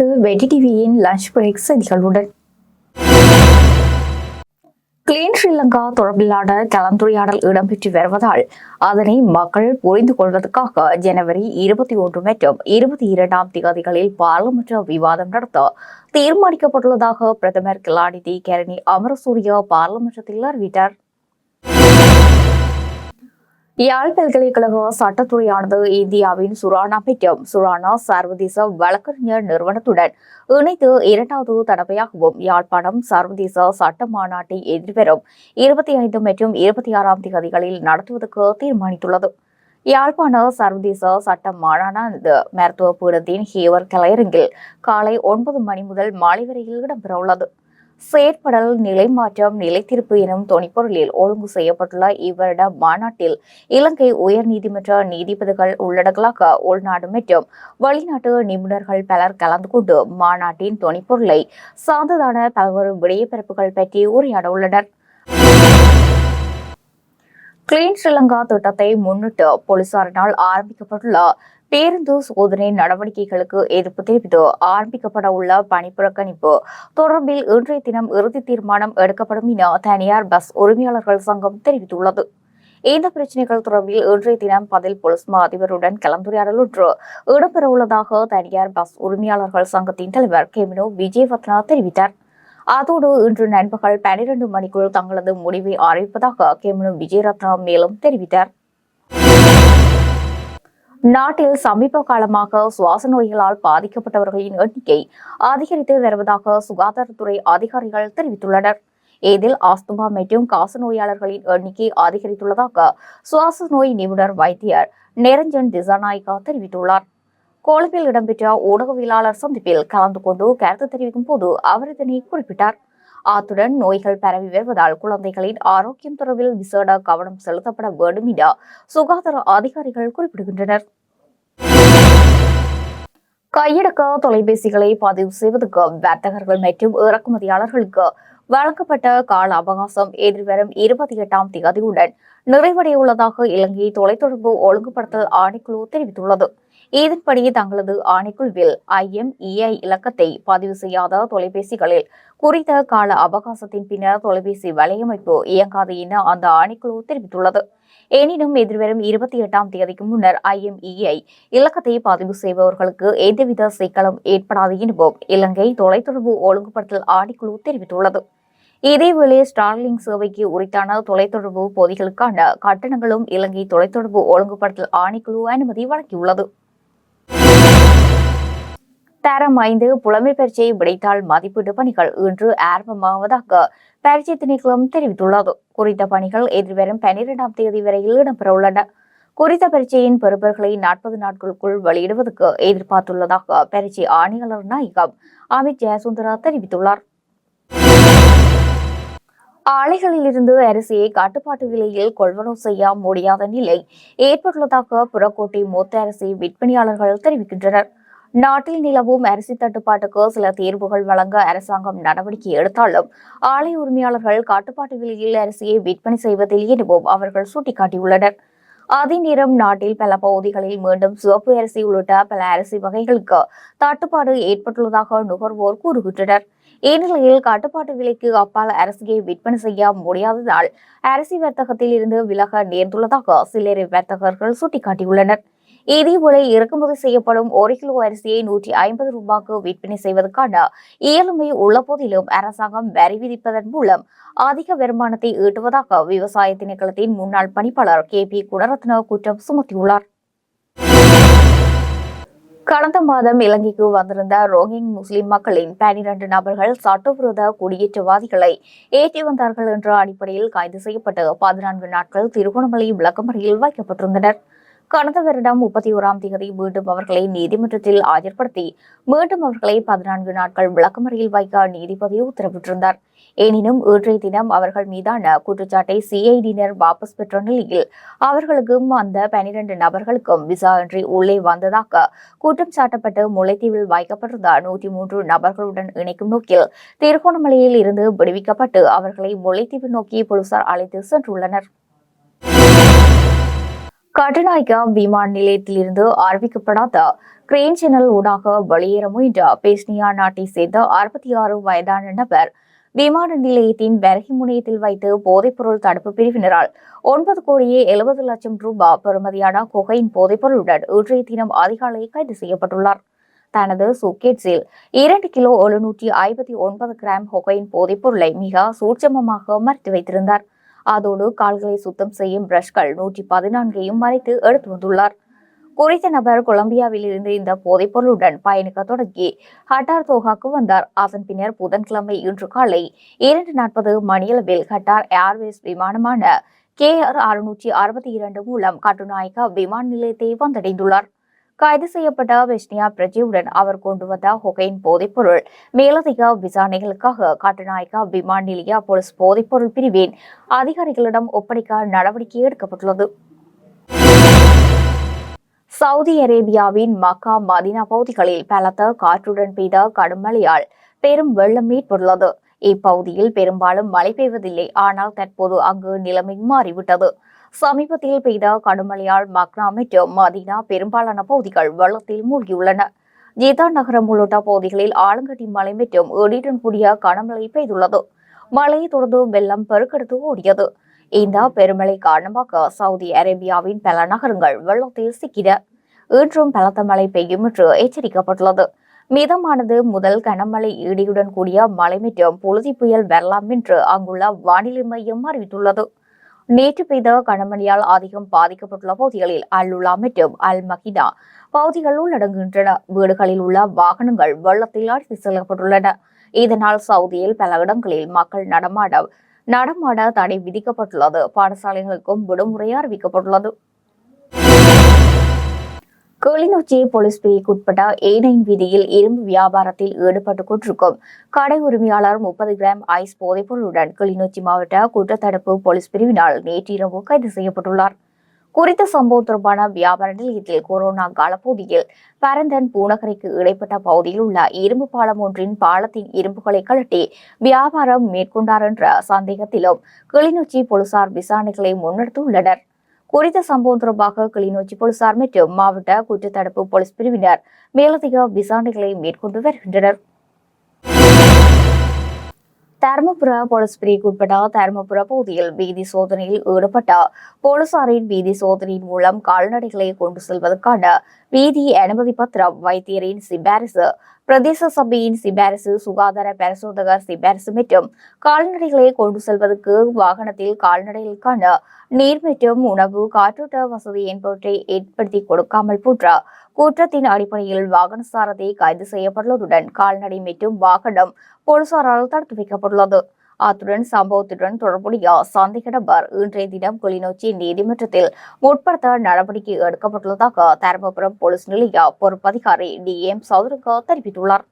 வெடி டிவியின் lunch break செய்திகளுடன். கிளீன் ஸ்ரீலங்கா தொடர்பிலான கலந்துரையாடல் இடம்பெற்று வருவதால் அதனை மக்கள் புரிந்து கொள்வதற்காக ஜனவரி இருபத்தி ஒன்று மற்றும் இருபத்தி இரண்டாம் தேதிகளில் பாராளுமன்ற விவாதம் நடத்த தீர்மானிக்கப்பட்டுள்ளதாக பிரதமர் கிலாநிதி கரணி அமரசூரிய பாராளுமன்றத்தில் அறிவித்தார். யாழ் பல்கலைக்கழக சட்டத்துறையானது இந்தியாவின் சுரானா பெற்றம் சுரானா சர்வதேச வழக்கறிஞர் நிறுவனத்துடன் இணைத்து இரண்டாவது தடவையாகவும் யாழ்ப்பாணம் சர்வதேச சட்ட மாநாட்டை எதிர்வரும் இருபத்தி ஐந்து மற்றும் இருபத்தி ஆறாம் தேதிகளில் நடத்துவதற்கு தீர்மானித்துள்ளது. யாழ்ப்பாண சர்வதேச சட்ட மாநாடானது மருத்துவ பீடத்தின் ஹேவர் கலையரங்கில் காலை ஒன்பது மணி முதல் மாலை வரையில் இடம்பெறவுள்ளது. செயற்படல் நிலைமாற்றம் நிலைத்திருப்பு எனும் தொனிப்பொருளில் ஒழுங்கு செய்யப்பட்டுள்ள இவ்வருட மாநாட்டில் இலங்கை உயர்நீதிமன்ற நீதிபதிகள் உள்ளடங்கலாக உள்நாடு மற்றும் வெளிநாட்டு நிபுணர்கள் பலர் கலந்து கொண்டு மாநாட்டின் தொனிப்பொருளை சார்ந்ததான பல்வேறு விடயப்பரப்புகள் பற்றி உரையாட உள்ளனர். கிளீன் ஸ்ரீலங்கா திட்டத்தை முன்னிட்டு போலீசாரினால் ஆரம்பிக்கப்பட்டுள்ள பேருந்து சோதனை நடவடிக்கைகளுக்கு எதிர்ப்பு தெரிவித்து ஆரம்பிக்கப்பட உள்ள பணிப்புறக்கணிப்பு. தொடர்பில் இன்றைய தினம் இறுதி தீர்மானம் எடுக்கப்படும் என தனியார் பஸ் உரிமையாளர்கள் சங்கம் தெரிவித்துள்ளது. இந்த பிரச்சனைகள் தொடர்பில் இன்றைய தினம் பதில் போலீஸ் மா அதிபருடன் கலந்துரையாடல் ஒன்று இடம்பெறவுள்ளதாக தனியார் பஸ் உரிமையாளர்கள் சங்கத்தின் தலைவர் கெமினோ விஜயவத்னா தெரிவித்தார். அதோடு இன்று நண்பகல் பனிரெண்டு மணிக்குள் தங்களது முடிவை அறிவிப்பதாக கெமினோ விஜயரத்னா மேலும் தெரிவித்தார். நாட்டில் சமீப காலமாக சுவாச நோய்களால் பாதிக்கப்பட்டவர்களின் எண்ணிக்கை அதிகரித்து வருவதாக சுகாதாரத்துறை அதிகாரிகள் தெரிவித்துள்ளனர். இதில் ஆஸ்துமா மற்றும் காச நோயாளர்களின் எண்ணிக்கை அதிகரித்துள்ளதாக சுவாச நோய் நிபுணர் வைத்தியர் நிரஞ்சன் திசாநாயகா தெரிவித்துள்ளார். கொழும்பில் இடம்பெற்ற ஊடகவியலாளர் சந்திப்பில் கலந்து கொண்டு கருத்து தெரிவிக்கும் போது அவர் இதனை குறிப்பிட்டார். அத்துடன் நோய்கள் பரவி வருவதால் குழந்தைகளின் ஆரோக்கியம் தொடர்பில் விசேட கவனம் செலுத்தப்பட வேண்டும் என சுகாதார அதிகாரிகள் குறிப்பிடுகின்றனர். கையடக்க தொலைபேசிகளை பதிவு செய்வதற்கு வர்த்தகர்கள் மற்றும் இறக்குமதியாளர்களுக்கு வழங்கப்பட்ட கால அவகாசம் எதிர்வரும் இருபத்தி எட்டாம் தேதியுடன் நிறைவடையுள்ளதாக இலங்கை தொலைத்தொடர்பு ஒழுங்குபடுத்தல் ஆணைக்குழு தெரிவித்துள்ளது. இதன்படி தங்களது ஆணைக்குழுவில் ஐஎம்இஐ இலக்கத்தை பதிவு செய்யாத தொலைபேசிகளில் குறித்த கால அவகாசத்தின் பின்னர் தொலைபேசி வலையமைப்பு இயங்காது என அந்த ஆணைக்குழு தெரிவித்துள்ளது. எனினும் எதிர்வரும் இருபத்தி எட்டாம் தேதிக்கு முன்னர் ஐஎம்இஐ இலக்கத்தை பதிவு செய்பவர்களுக்கு எந்தவித சிக்கலும் ஏற்படாது எனவும் இலங்கை தொலைத்தொடர்பு ஒழுங்குபடுத்தல் ஆணைக்குழு தெரிவித்துள்ளது. இதேவேளை ஸ்டார்லிங் சேவைக்கு உரித்தான தொலைத்தொடர்பு பொதிகளுக்கான கட்டணங்களும் இலங்கை தொலைத்தொடர்பு ஒழுங்குபடுத்தல் ஆணைக்குழு அனுமதி வழங்கியுள்ளது. தரம் ஐந்து புலமை பயிற்சியை விடைத்தாள் மதிப்பீட்டு பணிகள் இன்று ஆரம்பமாவதாக பரீட்சை திணைக்களம் தெரிவித்துள்ளது. குறித்த பணிகள் எதிர்வரும் பனிரெண்டாம் தேதி வரையில் இடம்பெறவுள்ளன. குறித்த பரீட்சையின் பெறுபர்களை நாற்பது நாட்களுக்குள் வெளியிடுவதற்கு எதிர்பார்த்துள்ளதாக பரீட்சை ஆணையாளர் நாயகம் அமித் ஜெயசுந்தரா தெரிவித்துள்ளார். ஆலைகளில் இருந்து அரிசியை கட்டுப்பாட்டு விலையில் கொள்வனவு செய்ய முடியாத நிலை ஏற்பட்டுள்ளதாக புறக்கோட்டை மூத்த அரிசி விற்பனையாளர்கள் தெரிவிக்கின்றனர். நாட்டில் நிலவும் அரிசி தட்டுப்பாட்டுக்கு சில தீர்வுகள் வழங்க அரசாங்கம் நடவடிக்கை எடுத்தாலும் ஆலை உரிமையாளர்கள் கட்டுப்பாட்டு விலையில் அரிசியை விற்பனை செய்வதில் எனவும் அவர்கள் சுட்டிக்காட்டியுள்ளனர். அதே நேரம் நாட்டில் பல பகுதிகளில் மீண்டும் சிவப்பு அரிசி உள்ளிட்ட பல அரிசி வகைகளுக்கு தட்டுப்பாடு ஏற்பட்டுள்ளதாக நுகர்வோர் கூறுகின்றனர். இந்நிலையில் கட்டுப்பாட்டு விலைக்கு அப்பால் அரிசியை விற்பனை செய்ய முடியாததால் அரிசி வர்த்தகத்தில் இருந்து விலக நேர்ந்துள்ளதாக சிலரை வர்த்தகர்கள் சுட்டிக்காட்டியுள்ளனர். இதேபோல இறக்குமதி செய்யப்படும் ஒரு கிலோ அரிசியை நூற்றி ஐம்பது ரூபாய்க்கு விற்பனை செய்வதற்கான இயலுமை உள்ள போதிலும் அரசாங்கம் வரி விதிப்பதன் மூலம் அதிக வருமானத்தை ஈட்டுவதாக விவசாய திணைக்களத்தின் முன்னாள் பணிப்பாளர் கே பி குணரத்ன குற்றம் சுமத்தியுள்ளார். கடந்த மாதம் இலங்கைக்கு வந்திருந்த ரோஹிங் முஸ்லிம் மக்களின் பனிரண்டு நபர்கள் சட்டவிரோத குடியேற்றவாதிகளை ஏற்றி வந்தார்கள் என்ற அடிப்படையில் கைது செய்யப்பட்டு பதினான்கு நாட்கள் திருகோணமலை விளக்கமறையில் வைக்கப்பட்டிருந்தனர். கடந்த வருடம் முப்பத்தி ஓராம் தேதி மீண்டும் அவர்களை நீதிமன்றத்தில் ஆஜர்படுத்தி மீண்டும் அவர்களை பதினான்கு நாட்கள் விளக்கமறையில் வைக்க நீதிபதி உத்தரவிட்டிருந்தார். எனினும் இன்றைய தினம் அவர்கள் மீதான குற்றச்சாட்டை சிஐடியினர் வாபஸ் பெற்ற நிலையில் அவர்களுக்கும் அந்த பனிரெண்டு நபர்களுக்கும் விசா இன்றி உள்ளே வந்ததாக குற்றம் சாட்டப்பட்டு முல்லைத்தீவில் வைக்கப்பட்டிருந்த நூற்றி மூன்று நபர்களுடன் இணைக்கும் நோக்கில் திருகோணமலையில் இருந்து விடுவிக்கப்பட்டு அவர்களை முல்லைத்தீவு நோக்கி போலீசார் அழைத்து சென்றுள்ளனர். கட்டுநாயக்கா விமான நிலையத்திலிருந்து அறிவிக்கப்படாத கிரேன் சேனல் ஊடாக வெளியேற முயன்ற பேஸ்னியா நாட்டை சேர்ந்த அறுபத்தி ஆறு வயதான நபர் விமான நிலையத்தின் பெரகி முனையத்தில் வைத்து போதைப்பொருள் தடுப்பு பிரிவினரால் ஒன்பது கோடியே எழுபது லட்சம் ரூபாய் பெறுமதியான கொகையின் போதைப்பொருளுடன் இன்றைய தினம் அதிகாலை கைது செய்யப்பட்டுள்ளார். தனது சூக்கேட்ஸில் இரண்டு கிலோ எழுநூற்றி ஐம்பத்தி ஒன்பது கிராம் கொகையின் போதைப்பொருளை மிக சூட்சமமாக மறைத்து வைத்திருந்தார். அதோடு கால்களை சுத்தம் செய்யும் பிரஷ்கள் நூற்றி பதினான்கையும் மறைத்து எடுத்து வந்துள்ளார். குறித்த நபர் கொலம்பியாவில் இருந்து இந்த போதைப்பொருளுடன் பயணிக்க தொடங்கி ஹட்டார் தோகாக்கு வந்தார். அதன் பின்னர் புதன்கிழமை இன்று காலை இரண்டு நாற்பது மணியளவில் ஹட்டார் ஏர்வேஸ் விமானமான கே ஆர் அறுநூற்றி அறுபத்தி இரண்டு மூலம் கட்டுநாயக்கா விமான நிலையத்தை வந்தடைந்துள்ளார். கைது செய்யப்பட்ட விஷ்ணியா பிரஜியுடன் அவர் கொண்டு வந்த ஹொகைன் போதைப்பொருள். மேலதிக விசாரணைகளுக்காக கட்டுநாயக்கா விமான நிலைய போலீஸ் போதைப்பொருள் பிரிவின் அதிகாரிகளிடம் ஒப்படைக்க நடவடிக்கை எடுக்கப்பட்டுள்ளது. சவுதி அரேபியாவின் மக்கா மதினா பகுதிகளில் பலத்த காற்றுடன் பெய்த கடும் மழையால் பெரும் வெள்ளம் ஏற்பட்டுள்ளது. இப்பகுதியில் பெரும்பாலும் மழை பெய்வதில்லை. ஆனால் தற்போது அங்கு நிலைமை மாறிவிட்டது. சமீபத்தில் பெய்த கடுமழையால் மக்னா மற்றும் மதினா பெரும்பாலான பகுதிகள் வெள்ளத்தில் மூழ்கியுள்ளன. ஜீதா நகரம் உள்ளிட்ட பகுதிகளில் ஆலங்கட்டி மழை மற்றும் இடியுடன் கூடிய கனமழை பெய்துள்ளது. மழையை தொடர்ந்து வெள்ளம் பெருக்கெடுத்து ஓடியது. இந்த பெருமழை காரணமாக சவுதி அரேபியாவின் பல நகரங்கள் வெள்ளத்தில் சிக்கின. இன்றும் பலத்த மழை பெய்யும் என்று எச்சரிக்கப்பட்டுள்ளது. மிதமானது முதல் கனமழை இடியுடன் கூடிய மழை மற்றும் புழுதி புயல் வரலாம் என்று அங்குள்ள வானிலை மையம் அறிவித்துள்ளது. நேற்று பெய்த கனமழையால் அதிகம் பாதிக்கப்பட்டுள்ள பகுதிகளில் அல்லுலா மற்றும் அல் மகினா பகுதிகள் உள்ளடங்குகின்றன. வீடுகளில் உள்ள வாகனங்கள் வெள்ளத்தில் அடித்து செல்லப்பட்டுள்ளன. இதனால் சவுதியில் பல இடங்களில் மக்கள் நடமாட நடமாட தடை விதிக்கப்பட்டுள்ளது. பாடசாலைகளுக்கும் விடுமுறை அறிவிக்கப்பட்டுள்ளது. கிளிநொச்சி போலீஸ் பிரிவுக்குட்பட்ட ஏனைன் வீதியில் இரும்பு வியாபாரத்தில் ஈடுபட்டு கொண்டிருக்கும் கடை உரிமையாளர் முப்பது கிராம் ஐஸ் போதைப்பொருளுடன் கிளிநொச்சி மாவட்ட குற்றத்தடுப்பு போலீஸ் பிரிவினால் நேற்றிரவு கைது செய்யப்பட்டுள்ளார். குறித்த சம்பவம் தொடர்பான வியாபார நிலையத்தில் கொரோனா காலப்பகுதியில் பரந்தன் பூநகரைக்கு இடைப்பட்ட பகுதியில் உள்ள இரும்பு பாலம் ஒன்றின் பாலத்தின் இரும்புகளை கழட்டி வியாபாரம் மேற்கொண்டார் என்ற சந்தேகத்திலும் கிளிநொச்சி போலீசார் விசாரணைகளை முன்னெடுத்துள்ளனர். குறித்த சம்பவம் தொடர்பாக கிளிநொச்சி போலீசார் மற்றும் மாவட்ட குற்றத்தடுப்பு போலீஸ் பிரிவினர் மேலதிக விசாரணைகளை மேற்கொண்டு வருகின்றனர். தருமபுர போலீஸ் பிரிவுக்கு உட்பட்ட தருமபுர பகுதியில் வீதி சோதனையில் ஈடுபட்ட போலீசாரின் வீதி சோதனையின் மூலம் கால்நடைகளை கொண்டு செல்வதற்கான வீதி அனுமதி பத்திரம் வைத்தியரின் சிபாரிசு பிரதேச சபையின் சிபாரிசு சுகாதார பரிசோதகர் சிபாரிசு மற்றும் கால்நடைகளை கொண்டு செல்வதற்கு வாகனத்தில் கால்நடைகளுக்கான நீர் மற்றும் உணவு காற்றோட்ட வசதி என்பவற்றை ஏற்படுத்தி கொடுக்காமல் போன்ற குற்றத்தின் அடிப்படையில் வாகன சாரதி கைது செய்யப்பட்டுள்ளதுடன் கால்நடை மற்றும் வாகனம் போலீசாரால் தடுத்து வைக்கப்பட்டுள்ளது. அத்துடன் சம்பவத்துடன் தொடர்புடைய சந்தேக நபர் இன்றைய தினம் கிளிநொச்சி நீதிமன்றத்தில் முற்படுத்த நடவடிக்கை எடுக்கப்பட்டுள்ளதாக தருமபுரம் போலீஸ் நிலைய பொறுப்பதிகாரி டி எம் சௌதரகா தெரிவித்துள்ளார்.